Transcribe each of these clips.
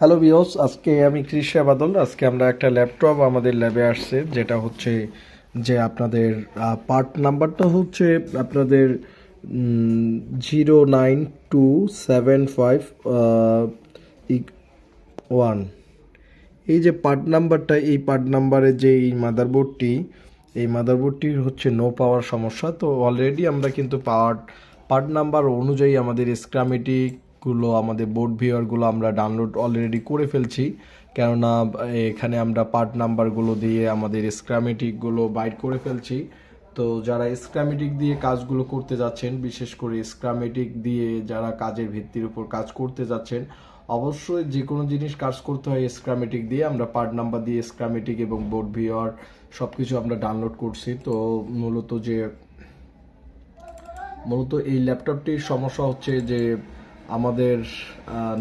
Hello বিওস আজকে আমি কৃষি বাদল আজকে আমরা একটা ল্যাপটপ আমাদের ল্যাবে আসছে, যেটা হচ্ছে যে আপনাদের পার্ট নাম্বারটা হচ্ছে আপনাদের zero nine two seven five one এই যে পার্ট নাম্বারটা এই পার্ট নাম্বারে যে এই মাদারবোর্ডটি এই মাদারবোর্ডটির হচ্ছে নো পাওয়ার সমস্যা। তো অলরেডি আমরা কিন্তু পাওয়ার পার্ট নাম্বার অনুযায়ী আমাদের স্ক্রামেটিকগুলো আমাদের বোর্ড ভিওয়ারগুলো আমরা ডাউনলোড অলরেডি করে ফেলছি। কেননা, এখানে আমরা পার্ট নাম্বারগুলো দিয়ে আমাদের স্ক্রামেটিকগুলো বাইট করে ফেলছি। তো যারা স্ক্রামেটিক দিয়ে কাজগুলো করতে যাচ্ছেন, বিশেষ করে স্ক্রামেটিক দিয়ে যারা কাজের ভিত্তির উপর কাজ করতে যাচ্ছেন, অবশ্যই যে কোনো জিনিস কাজ করতে হয় স্ক্রামেটিক দিয়ে। আমরা পার্ট নাম্বার দিয়ে স্ক্রামেটিক এবং বোর্ড ভিওর সব কিছু আমরা ডাউনলোড করছি। তো মূলত যে, মূলত এই ল্যাপটপটির সমস্যা হচ্ছে যে আমাদের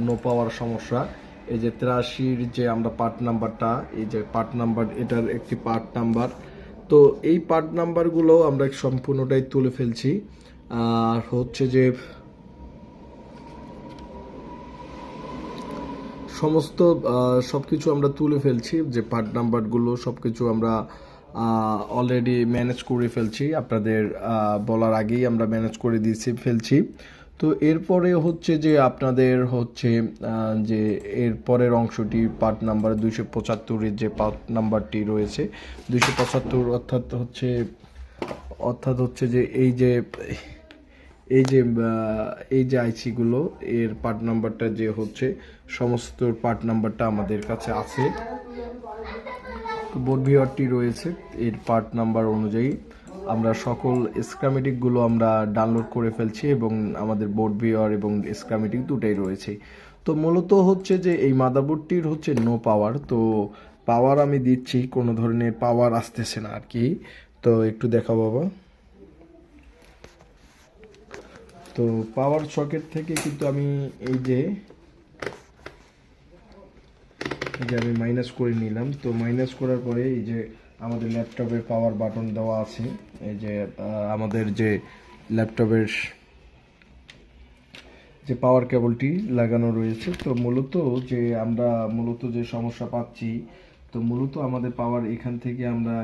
নো পাওয়ার সমস্যা। এই যে তিরাশির যে আমরা পার্ট নাম্বারটা এই যে পার্ট নাম্বার এটার একটি পার্ট নাম্বার তো এই পার্ট নাম্বারগুলো আমরা সম্পূর্ণটাই তুলে ফেলছি। আর হচ্ছে যে, সমস্ত সব কিছু আমরা তুলে ফেলছি। যে পার্ট নাম্বারগুলো সব কিছু আমরা অলরেডি ম্যানেজ করে ফেলছি। আপনাদের বলার আগেই আমরা ম্যানেজ করে দিয়েছি, ফেলছি। তো এরপরে হচ্ছে যে আপনাদের হচ্ছে যে এর পরের অংশটি পার্ট নাম্বার দুইশো পঁচাত্তরের যে পার্ট নাম্বারটি রয়েছে, দুইশো পঁচাত্তর অর্থাৎ হচ্ছে অর্থাৎ হচ্ছে যে এই যে এই যে এই যে আইসিগুলো এর পার্ট নাম্বারটা যে হচ্ছে, সমস্ত পার্ট নাম্বারটা আমাদের কাছে আছে। বোর্ড ভিওরটি রয়েছে, এর পার্ট নাম্বার অনুযায়ী। আমরা সকল স্ক্রামেটিকগুলো আমরা ডাউনলোড করে ফেলছি এবং আমাদের বোর্ড ভিওর এবং স্ক্রামেটিক দুটাই রয়েছে। তো মূলত হচ্ছে যে এই মাদারবোর্ডটির হচ্ছে নো পাওয়ার তো পাওয়ার আমি দিচ্ছি, কোনো ধরনের পাওয়ার আসতেছে না আর কি তো একটু দেখা বাবা। তো পাওয়ার সকেট থেকে কিন্তু আমি এই যে এই যে আমি মাইনাস করে নিলাম। তো মাইনাস করার পরে এই যে আমাদের ল্যাপটপের পাওয়ার বাটন দেওয়া আছে। এই যে আমাদের যে ল্যাপটপের যে পাওয়ার কেবলটি লাগানো রয়েছে, তো মূলত যে আমরা, মূলত যে সমস্যা পাচ্ছি, তো মূলত আমাদের পাওয়ার এখান থেকে আমরা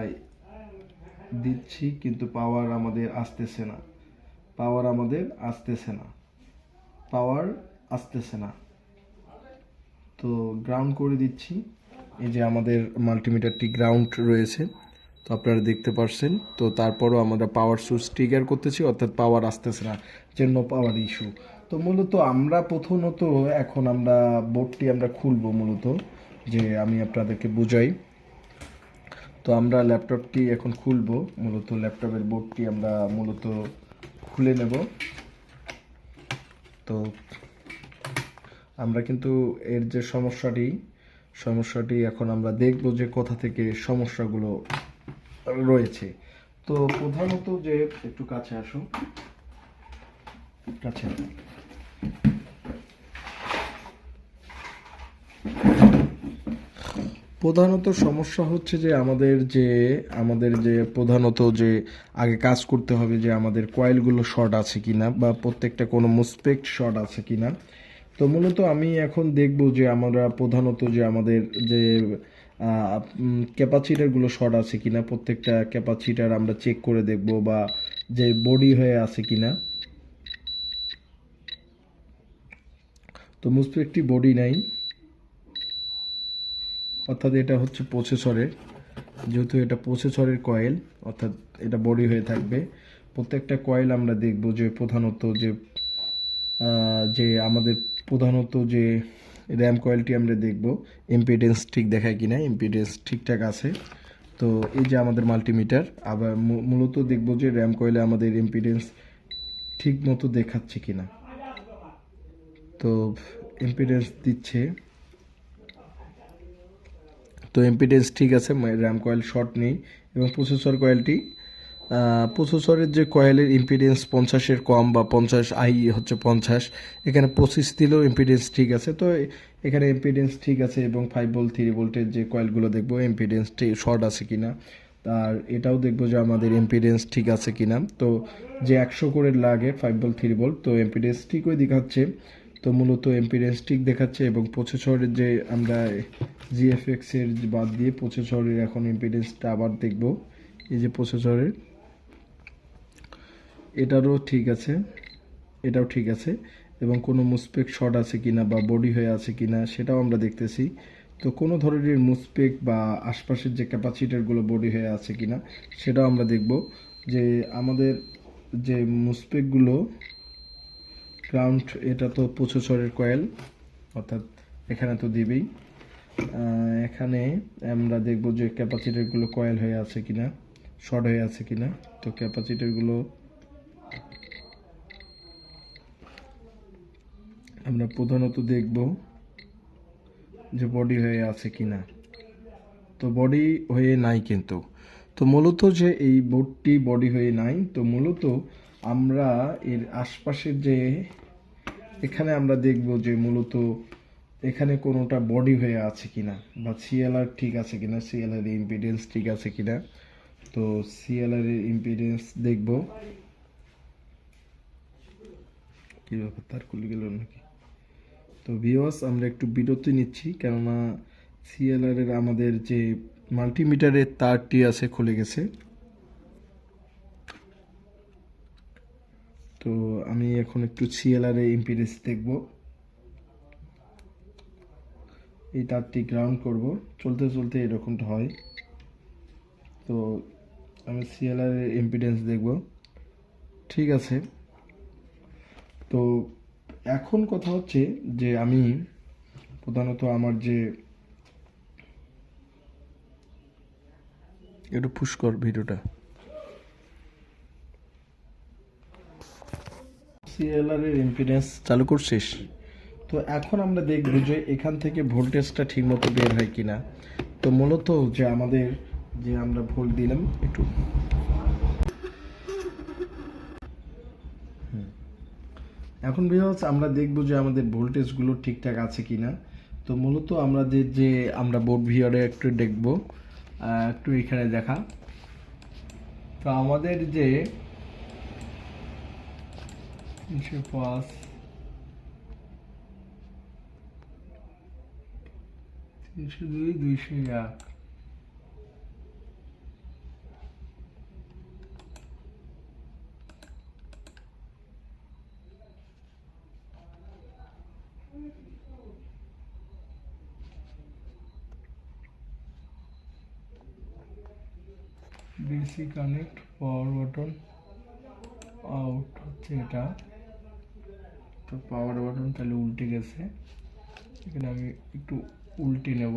দিচ্ছি, কিন্তু পাওয়ার আমাদের আসতেছে না। পাওয়ার আমাদের আসতেছে না। পাওয়ার আসতেছে না। তো গ্রাউন্ড করে দিচ্ছি। এই যে আমাদের মাল্টিমিটারটি গ্রাউন্ড রয়েছে, তো আপনারা দেখতে পারছেন। তো তারপরও আমরা পাওয়ার সুইচ ট্রিগার করতেছি, অর্থাৎ পাওয়ার আসতেছে না জন্য পাওয়ার ইস্যু তো মূলত আমরা প্রথমত এখন আমরা বোর্ডটি আমরা খুলবো মূলত, যে আমি আপনাদেরকে বুঝাই। তো আমরা ল্যাপটপটি এখন খুলবো, মূলত ল্যাপটপের বোর্ডটি আমরা মূলত খুলে নেব। তো আমরা কিন্তু এর যে সমস্যাটি সমস্যাটি এখন আমরা দেখব যে কোথা থেকে সমস্যাগুলো রয়েছে। তো প্রধানত যে একটু কাছে আসো কাছে। প্রধানত সমস্যা হচ্ছে যে আমাদের যে আমাদের যে প্রধানত যে আগে কাজ করতে হবে যে আমাদের কয়েলগুলো শর্ট আছে কিনা বা প্রত্যেকটা কোনো মুসপেক্ট শর্ট আছে কিনা। তো মূলত আমি এখন দেখব যে আমরা প্রধানত যে আমাদের যে ক্যাপাসিটারগুলো শর্ট আছে কিনা, প্রত্যেকটা ক্যাপাসিটার আমরা চেক করে দেখব বা যে বডি হয়ে আছে কিনা। তো মুসপেক্টটি বডি নাই। অর্থাৎ এটা হচ্ছে প্রসেসরের যেহেতু এটা প্রসেসরের কয়েল অর্থাৎ এটা বডি হয়ে থাকবে। প্রত্যেকটা কয়েল আমরা দেখব যে প্রধানত যে যে আমাদের প্রধানত যে র্যাম কয়েলটি আমরা দেখব ইম্পিডেন্স ঠিক দেখায় কিনা ইম্পিডেন্স ঠিকঠাক আছে। তো এই যে আমাদের মাল্টিমিটার আবার মূলত দেখব যে র্যাম কয়েলে আমাদের ইম্পিডেন্স ঠিক মতো দেখাচ্ছে কিনা। তো ইম্পিডেন্স দিচ্ছে। তো এমপিডেন্স ঠিক আছে র্যাম কয়েল শর্ট নেই এবং প্রসেসর কয়েলটি প্রসেসরের যে কয়েলের ইম্পিডেন্স পঞ্চাশের কম বা পঞ্চাশ আই হচ্ছে পঞ্চাশ, এখানে পঁচিশ দিলেও ইম্পিডেন্স ঠিক আছে। তো এখানে ইম্পিডেন্স ঠিক আছে এবং ফাইভ ভোল্ট থ্রি ভোল্টের যে কয়েলগুলো দেখব ইম্পিডেন্স শর্ট আছে কিনা, আর এটাও দেখব যে আমাদের ইম্পিডেন্স ঠিক আছে কিনা। তো যে একশো করে লাগে ফাইভ ভোল্ট থ্রি ভোল্ট তো ইম্পিডেন্স ঠিকই দেখাচ্ছে। তো মূলত এমপিডেন্স ঠিক দেখাচ্ছে এবং প্রসেসরের যে আমরা জিএফএক্স এর যে বাদ দিয়ে প্রসেসরের এখন এমপিডেন্সটা আবার দেখব। এই যে প্রসেসরের এটারও ঠিক আছে, এটাও ঠিক আছে এবং কোনো মুসপেক শট আছে কিনা বা বডি হয়ে আছে কিনা সেটাও আমরা দেখতেছি। তো কোনো ধরনের মুসপেক বা আশপাশের যে ক্যাপাসিটারগুলো বডি হয়ে আছে কিনা সেটাও আমরা দেখব যে আমাদের যে মুসপেকগুলো, গ্রাউন্ড এটা তো প্রসেসরের কয়েল, অর্থাৎ এখানে তো দিবেই। এখানে আমরা দেখব যে ক্যাপাসিটারগুলো কয়েল হয়ে আছে কিনা শর্ট হয়ে আছে কিনা। তো ক্যাপাসিটারগুলো আমরা প্রধানত দেখব যে বডি হয়ে আছে কি না তো বডি হয়ে নাই কিন্তু। তো মূলত যে এই বোর্ডটি বডি হয়ে নাই, তো মূলত আমরা এর আশপাশের যে এখানে আমরা দেখব যে মূলত এখানে কোনোটা বডি হয়ে আছে কিনা বা সিএলআর ঠিক আছে কিনা সিএলআর ইম্পিডেন্স ঠিক আছে কিনা। তো সিএলআর এর ইম্পিডেন্স দেখব। কি ব্যাপার, তার খুলে গেল নাকি? তো ভিওস আমরা একটু বিরতি নিচ্ছি, কেননা সিএলআর এর আমাদের যে মাল্টিমিটারের তারটি আছে খুলে গেছে। তো আমি এখন একটু সিএলআর এর ইম্পিডেন্স দেখব। এই তারটি গ্রাউন্ড করব। চলতে চলতে এরকমটা হয়। তো আমি সিএলআর এর ইম্পিডেন্স দেখব। ঠিক আছে। তো এখন কথা হচ্ছে যে আমি প্রধানত আমার যে একটু পুষ্কর ভিডিওটা। সিএলআর এর ইম্পিডেন্স চালু করছিস? তো এখন আমরা দেখব যে এখান থেকে ভোল্টেজটা ঠিকমতো বের হয় কিনা। তো মূলত যে আমাদের যে আমরা ভোল্ট দিলাম একটু এখন বিহাস আমরা দেখব যে আমাদের ভোল্টেজগুলো ঠিকঠাক আছে কিনা। তো মূলত আমরা যে যে আমরা বোর্ড ভিআরে একটু দেখব একটু এখানে দেখা। তো আমাদের যে তিনশো দুই, দুইশো এক। DC connect power button out হচ্ছে এটা। তো পাওয়ার বাটন তাহলে উল্টে গেছে। এখানে আমি একটু উল্টে নেব।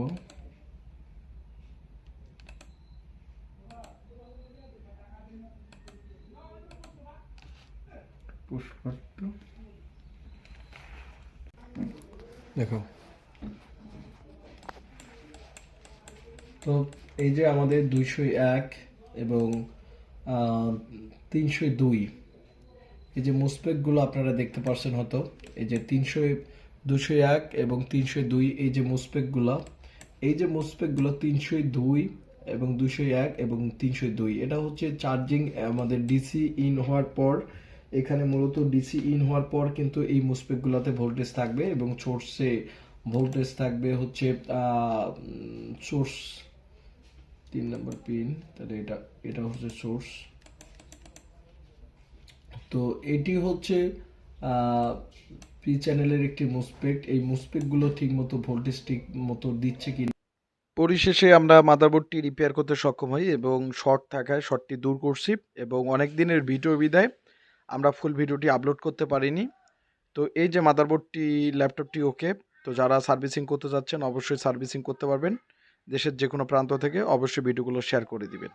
দেখো। তো এই যে আমাদের দুইশো এক এবং তিনশো দুই এই যে মুসপেকগুলো আপনারা দেখতে পাচ্ছেন হয়তো, এই যে তিনশো দুশো এক এবং তিনশো দুই এই যে মুসপেকগুলো, এই যে মুসপেকগুলো তিনশো দুই এবং দুশো এক এবং তিনশো দুই এটা হচ্ছে চার্জিং আমাদের ডিসি ইন হওয়ার পর, এখানে মূলত ডিসি ইন হওয়ার পর কিন্তু এই মুসপেকগুলোতে ভোল্টেজ থাকবে এবং সোর্সে ভোল্টেজ থাকবে হচ্ছে সোর্স তিন নম্বর পিন তাহলে এটা এটা হচ্ছে সোর্স তো এটি হচ্ছে পি চ্যানেলের একটি মুসপেক্ট এই মুসপেক্টগুলো ঠিক মতো ভোল্টেজ ঠিক মতো দিচ্ছে কি পরিশেষে আমরা মাদারবোর্ডটি রিপেয়ার করতে সক্ষম হই এবং শর্ট থাকায় শর্টটি দূর করছি এবং অনেক দিনের ভিডিও বিদায় আমরা ফুল ভিডিওটি আপলোড করতে পারিনি। তো এই যে মাদারবোর্ডটি ল্যাপটপটি ওকে তো যারা সার্ভিসিং করতে যাচ্ছেন অবশ্যই সার্ভিসিং করতে পারবেন। দেশের যে কোনো প্রান্ত থেকে অবশ্যই ভিডিওগুলো শেয়ার করে দিবেন।